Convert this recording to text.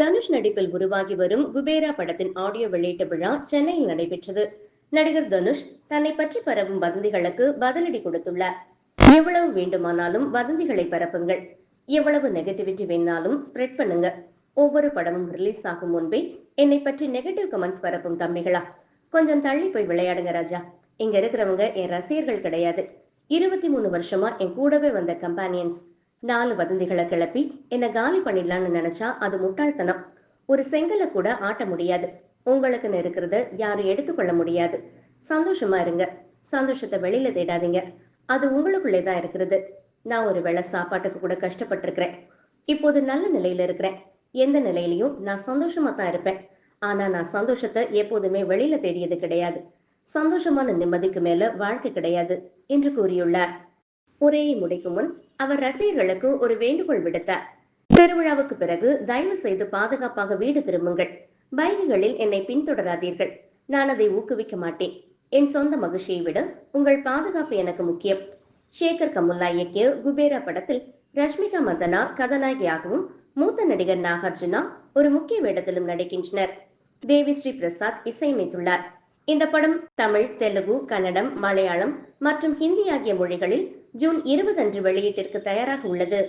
தனுஷ் நடிப்பில் உருவாகி வரும் குபேரா படத்தின் ஆடியோ வெளியீட்டு விழா சென்னையில் நடைபெற்றது. நடிகர் தனுஷ் தன்னை பற்றி பரவும் வதந்திகளுக்கு பதிலடி கொடுத்துள்ளார். எவ்வளவு வேண்டுமானாலும் வதந்திகளை பரப்புங்கள். எவ்வளவு நெகட்டிவிட்டி வேணாலும் ஸ்ப்ரெட் பண்ணுங்க. ஒவ்வொரு படமும் ரிலீஸ் ஆகும் முன்பே என்னை பற்றி நெகட்டிவ் கமெண்ட்ஸ் பரப்பும் தம்பிகளா? கொஞ்சம் தள்ளி போய் விளையாடுங்க ராஜா. இங்க இருக்கிறவங்க என் ரசிகர்கள் கிடையாது. இருபத்தி மூணு வருஷமா என் கூடவே வந்த கம்பானியன்ஸ் நாலு வதந்திகளை கிளப்பி என்ன காலி பண்ணிடலாம்னு நினைச்சா அது முட்டாள்தனம். ஒரு செங்கலை கூட ஆட்ட முடியாது. உங்களுக்குன்னு இருக்கிறத யாரும் எடுத்துக்கொள்ள முடியாது. சந்தோஷமா இருங்க. சந்தோஷத்தை வெளியில தேடாதீங்க. அது உங்களுக்குள்ளே தான் இருக்கிறது. நான் ஒரு வேளை சாப்பாட்டுக்கு கூட கஷ்டப்பட்டிருக்கிறேன். இப்போது நல்ல நிலையில இருக்கிறேன். எந்த நிலையிலையும் நான் சந்தோஷமா தான் இருப்பேன். ஆனா நான் சந்தோஷத்தை எப்போதுமே வெளியில தேடியது கிடையாது. சந்தோஷமான நிம்மதிக்கு மேல வாழ்க்கை கிடையாது என்று கூறியுள்ளார். உரையை முடிக்கும் முன் அவர் ரசிகர்களுக்கு ஒரு வேண்டுகோள் விடுத்தார் திருவிழாவுக்கு பிறகு தயவு செய்து பாதுகாப்பாக வீடு திரும்புங்கள். பைக்குகளில் என்னை பின்தொடராதீர்கள். நான் அதை ஊக்குவிக்க மாட்டேன். என் சொந்த மகிழ்ச்சியை விட உங்கள் பாதுகாப்பு எனக்கு முக்கியம். ஷேகர் கமுல்லா இயக்கிய குபேரா படத்தில் ரஷ்மிகா மந்தனா கதாநாயகியாகவும் மூத்த நடிகர் நாகார்ஜுனா ஒரு முக்கிய வேடத்திலும் நடிக்கின்றனர். தேவிஸ்ரீ பிரசாத் இசையமைத்துள்ளார். இந்த படம் தமிழ் தெலுங்கு கன்னடம் மலையாளம் மற்றும் ஹிந்தி ஆகிய மொழிகளில் ஜூன் இருபது அன்று வெளியீட்டிற்கு தயாராக உள்ளது.